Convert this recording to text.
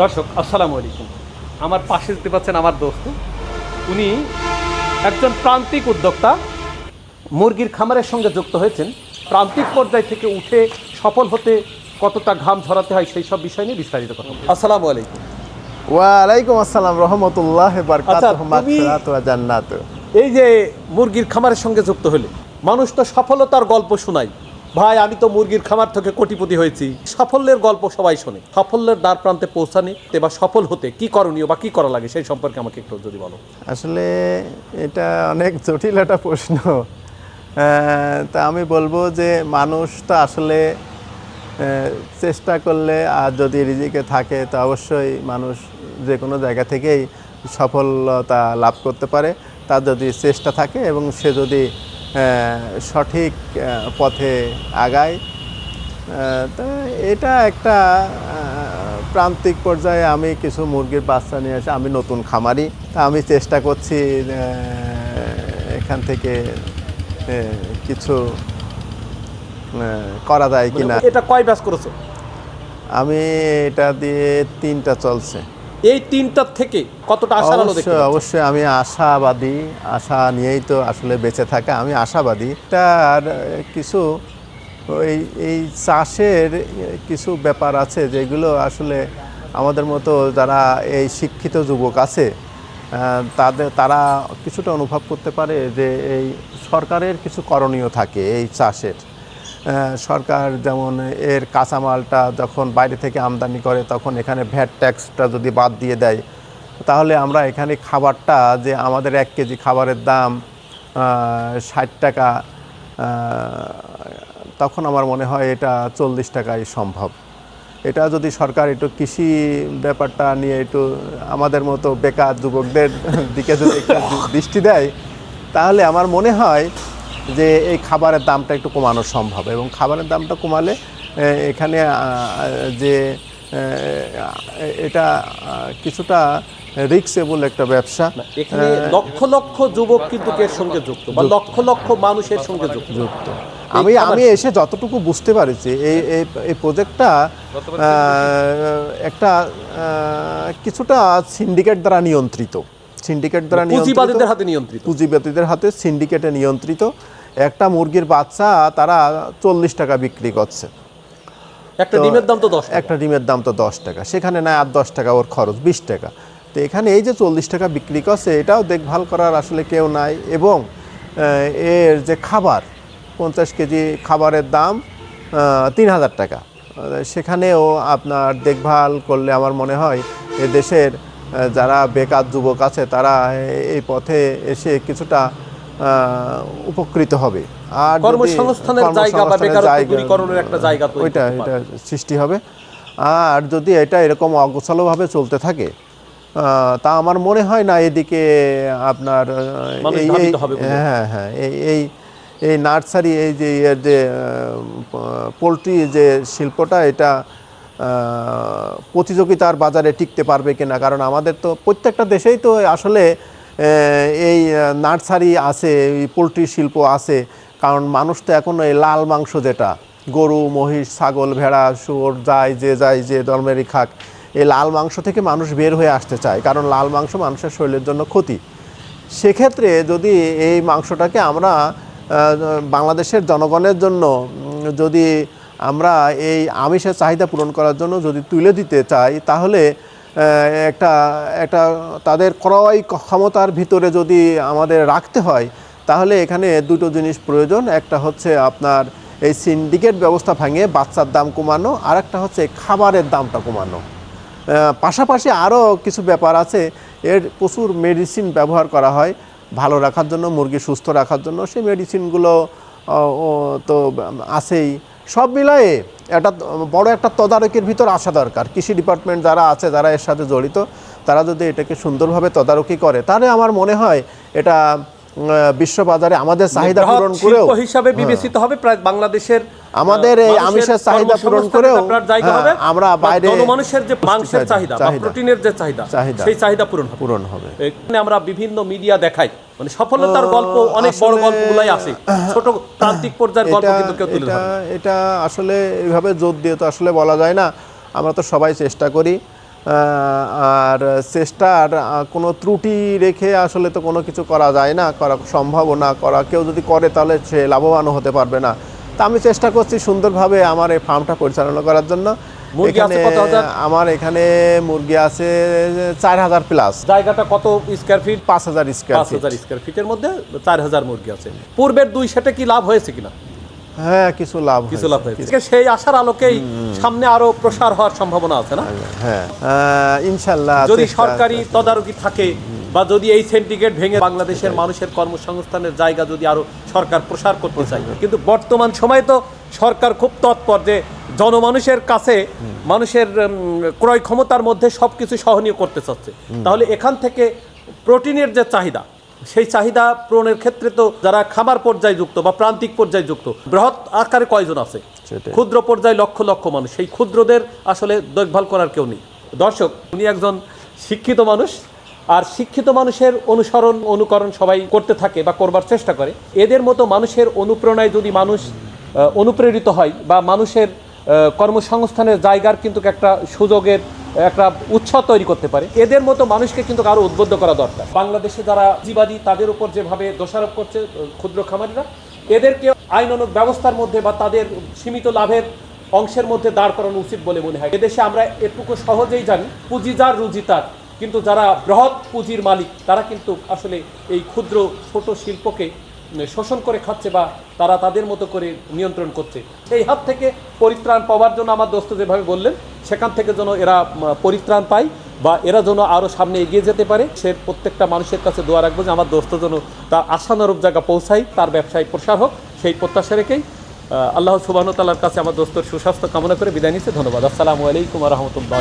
দর্শক আসসালামু আলাইকুম। আমার পাশে দেখতে পাচ্ছেন আমার দোস্ত। উনি একজন প্রান্তিক উদ্যোক্তা মুরগির খামারের সঙ্গে যুক্ত হয়েছেন। প্রান্তিক পর্যায় থেকে উঠে সফল হতে কতটা ঘাম ঝরাতে হয় সেই সব বিষয় নিয়ে বিস্তারিত কথা। আসসালামু আলাইকুম। ওয়ালাইকুম আসসালাম রহমতুল্লাহ আচ্ছা, জান্নাত। এই যে মুরগির খামারের সঙ্গে যুক্ত হলে মানুষ তো সফলতার গল্প শোনায়। ভাই, আমি তো মুরগির খামার থেকে কোটিপতি হয়েছি। সাফল্যের গল্প সবাই শোনে। সাফল্যের দ্বার প্রান্তে পৌঁছানে বা সফল হতে কি করণীয় বা কি করা লাগে সেই সম্পর্কে আমাকে একটু যদি বলো। আসলে এটা অনেক জটিল একটা প্রশ্ন। তা আমি বলব যে মানুষটা আসলে চেষ্টা করলে আর যদি রিজিকে থাকে, তো অবশ্যই মানুষ যে কোনো জায়গা থেকেই সফলতা লাভ করতে পারে। তার যদি চেষ্টা থাকে এবং সে যদি সঠিক পথে আগায়। তা এটা একটা প্রান্তিক পর্যায়ে আমি কিছু মুরগির বাচ্চা নিয়ে আসি আমি নতুন খামারি। তা আমি চেষ্টা করছি এখান থেকে কিছু করা যায় কিনা। এটা কয় ব্যাস করেছ? আমি এটা দিয়ে তিনটা চলছে। এই তিনটার থেকে কতটা আশার আলো দেখতে অবশ্যই আমি আশাবাদী আশা নিয়েই তো আসলে বেঁচে থাকা আমি আশাবাদী। তার কিছু এই এই চাষের কিছু ব্যাপার আছে যেগুলো আসলে আমাদের মতো যারা এই শিক্ষিত যুবক আছে তাদের তারা কিছুটা অনুভব করতে পারে যে এই সরকারের কিছু করণীয় থাকে এই চাষের। সরকার যেমন এর কাঁচামালটা যখন বাইরে থেকে আমদানি করে, তখন এখানে ভ্যাট ট্যাক্সটা যদি বাদ দিয়ে দেয়, তাহলে আমরা এখানে খাবারটা যে আমাদের এক কেজি খাবারের দাম ষাট টাকা তখন আমার মনে হয় এটা চল্লিশ টাকায় সম্ভব। এটা যদি সরকার একটু কৃষি ব্যাপারটা নিয়ে একটু আমাদের মতো বেকার যুবকদের দিকে যদি একটা দৃষ্টি দেয়, তাহলে আমার মনে হয় যে এই খাবারের দামটা একটু কমানো সম্ভব এবং খাবারের দামটা কমালে এখানে যে এটা কিছুটা রিক্সেবল একটা ব্যবসা। এখানে লক্ষ লক্ষ যুবক কিন্তু এর সঙ্গে যুক্ত বা লক্ষ লক্ষ মানুষের সঙ্গে যুক্ত। আমি আমি এসে যতটুকু বুঝতে পারছি এই এই এই প্রজেক্টটা একটা কিছুটা সিন্ডিকেট দ্বারা নিয়ন্ত্রিত। সিন্ডিকেট দ্বারা নিয়ন্ত্রিত। পুঁজিবাদীদের হাতে নিয়ন্ত্রিত। পুঁজিবাদীদের হাতে সিন্ডিকেটে নিয়ন্ত্রিত। একটা মুরগির বাচ্চা তারা চল্লিশ টাকা বিক্রি করছে। একটা ডিমের দাম তো দশ একটা ডিমের দাম তো দশ টাকা। সেখানে না আর দশ টাকা ওর খরচ বিশ টাকা। তো এখানে এই যে চল্লিশ টাকা বিক্রি করছে এটাও দেখভাল করার আসলে কেউ নাই এবং এর যে খাবার পঞ্চাশ কেজি খাবারের দাম তিন হাজার টাকা। সেখানেও আপনার দেখভাল করলে আমার মনে হয় এ দেশের যারা বেকার যুবক আছে তারা এই পথে এসে কিছুটা উপকৃত হবে আর কর্মসংস্থানের জায়গা বা বেকারত্ব দূরীকরণের একটা জায়গা তৈরি পারে। এটা সৃষ্টি হবে আর যদি এটা এরকম অগোছালোভাবে চলতে থাকে তা আমার মনে হয় না এদিকে আপনার। হ্যাঁ হ্যাঁ এই এই নার্সারি এই যে ইয়ের যে পোলট্রি যে শিল্পটা এটা প্রতিযোগিতার বাজারে টিকতে পারবে কিনা কারণ আমাদের তো প্রত্যেকটা দেশেই তো আসলে এই নার্সারি আছে পোলট্রি শিল্প আছে, কারণ মানুষ তো এখন এই লাল মাংস যেটা, গরু, মহিষ, ছাগল, ভেড়া, শুয়োর যায় যে যায় যে ধর্মেরই খাক, এই লাল মাংস থেকে মানুষ বের হয়ে আসতে চায়, কারণ লাল মাংস মানুষের শরীরের জন্য ক্ষতি। সেক্ষেত্রে যদি এই মাংসটাকে আমরা বাংলাদেশের জনগণের জন্য যদি আমরা এই আমিষের চাহিদা পূরণ করার জন্য যদি তুলে দিতে চাই, তাহলে একটা একটা তাদের ক্রয় ক্ষমতার ভিতরে যদি আমাদের রাখতে হয়, তাহলে এখানে দুটো জিনিস প্রয়োজন। একটা হচ্ছে আপনার এই সিন্ডিকেট ব্যবস্থা ভাঙে বাচ্চার দাম কমানো আর একটা হচ্ছে খাবারের দামটা কমানো। পাশাপাশি আরও কিছু ব্যাপার আছে। এর প্রচুর মেডিসিন ব্যবহার করা হয় ভালো রাখার জন্য, মুরগি সুস্থ রাখার জন্য। সেই মেডিসিনগুলো তো আছেই। সব মিলায়ে একটা বড় একটা তদারকির ভিতর আসা দরকার। কৃষি ডিপার্টমেন্ট যারা আছে যারা এর সাথে জড়িত তারা যদি এটাকে সুন্দরভাবে তদারকি করে তাহলে আমার মনে হয় এটা বিশ্ববাজারে আমাদের চাহিদা বৃহৎ পূরণ করেও হিসাবে বিবেচিত হবে প্রায় বাংলাদেশের আমাদের এই আমিষের চাহিদা পূরণ করেও, জায়গা হ্যাঁ, আমরা বাইরে- জনমানুষের যে মাংসের চাহিদা বা প্রোটিনের যে চাহিদা। সেই চাহিদা পূরণ হবে। পূরণ হবে। এখানে আমরা বিভিন্ন মিডিয়া দেখাই। মানে সফলতার গল্প অনেক বড় গল্পগুলাই আছে ছোট প্রান্তিক পর্যায়ের গল্প কিন্তু কেউ তুলে এটা আসলে এইভাবে জোর দিয়ে তো আসলে বলা যায় না। আমরা তো সবাই চেষ্টা করি। আর চেষ্টার কোনো ত্রুটি রেখে আসলে তো কোনো কিছু করা যায় না করা সম্ভব না। করা কেউ যদি করে তাহলে সে লাভবানও হতে পারবে না। তা আমি চেষ্টা করছি সুন্দরভাবে আমার এই ফার্মটা পরিচালনা করার জন্য। এখানে আমার এখানে মুরগি আছে চার হাজার প্লাস জায়গাটা কত স্কোয়ার ফিট পাঁচ হাজার স্কোয়ার পাঁচ হাজার স্কোয়ার ফিটের মধ্যে চার হাজার মুরগি আছে। পূর্বের দুই সেটে কি লাভ হয়েছে কিনা? হ্যাঁ কিছু লাভ কিছু লাভ হয়েছে। সেই আশার আলোকেই সামনে আরও প্রসার হওয়ার সম্ভাবনা আছে না? হ্যাঁ আহ, ইনশাল্লাহ যদি সরকারি তদারকি থাকে বা যদি এই সেন্টিগ্রেড ভেঙে বাংলাদেশের মানুষের কর্মসংস্থানের জায়গা যদি আরও সরকার প্রসার করতে চায়। কিন্তু বর্তমান সময়ে তো সরকার খুব তৎপর যে জনমানুষের কাছে মানুষের ক্রয় ক্ষমতার মধ্যে সবকিছু সহনীয় করতে চাচ্ছে। তাহলে এখান থেকে প্রোটিনের যে চাহিদা সেই চাহিদা পূরণের ক্ষেত্রে তো যারা খামার পর্যায়ে যুক্ত বা প্রান্তিক পর্যায়ে যুক্ত বৃহৎ আকারে কয়জন আছে? ক্ষুদ্র পর্যায়ে লক্ষ লক্ষ মানুষ। সেই ক্ষুদ্রদের আসলে দেখভাল করার কেউ নেই। দর্শক উনি একজন শিক্ষিত মানুষ। আর শিক্ষিত মানুষের অনুসরণ, অনুকরণ সবাই করতে থাকে বা করবার চেষ্টা করে। এদের মতো মানুষের অনুপ্রেরণায় যদি মানুষ অনুপ্রেরিত হয় বা মানুষের কর্মসংস্থানের জায়গার কিন্তু একটা সুযোগের একটা উৎস তৈরি করতে পারে, এদের মতো মানুষকে কিন্তু আরও উদ্বুদ্ধ করা দরকার। বাংলাদেশে যারা জীবাদী, তাদের উপর যেভাবে দোষারোপ করছে ক্ষুদ্র খামারিরা, এদেরকে আইনানুক ব্যবস্থার মধ্যে বা তাদের সীমিত লাভের অংশের মধ্যে দাঁড় করানো উচিত বলে মনে হয়। এদেশে আমরা এটুকু সহজেই জানি, পুঁজি যার, রুজি তার। কিন্তু যারা বৃহৎ পুঁজির মালিক, তারা কিন্তু আসলে এই ক্ষুদ্র ছোট শিল্পকে শোষণ করে খাচ্ছে বা তারা তাদের মতো করে নিয়ন্ত্রণ করছে। এই হাত থেকে পরিত্রাণ পাওয়ার জন্য আমার দোস্ত যেভাবে বললেন, সেখান থেকে যেন এরা পরিত্রাণ পায় বা এরা যেন আরও সামনে এগিয়ে যেতে পারে, সে প্রত্যেকটা মানুষের কাছে দোয়া রাখব যে আমার দোস্ত যেন তার আশানুরূপ জায়গা পৌঁছায়, তার ব্যবসায় প্রসার হোক, সেই প্রত্যাশা রেখেই আল্লাহ সুবাহতালার কাছে আমার দোস্তর সুস্বাস্থ্য কামনা করে বিদায় নিচ্ছে। ধন্যবাদ। আসসালামু আলাইকুম রহমতুল্লাহ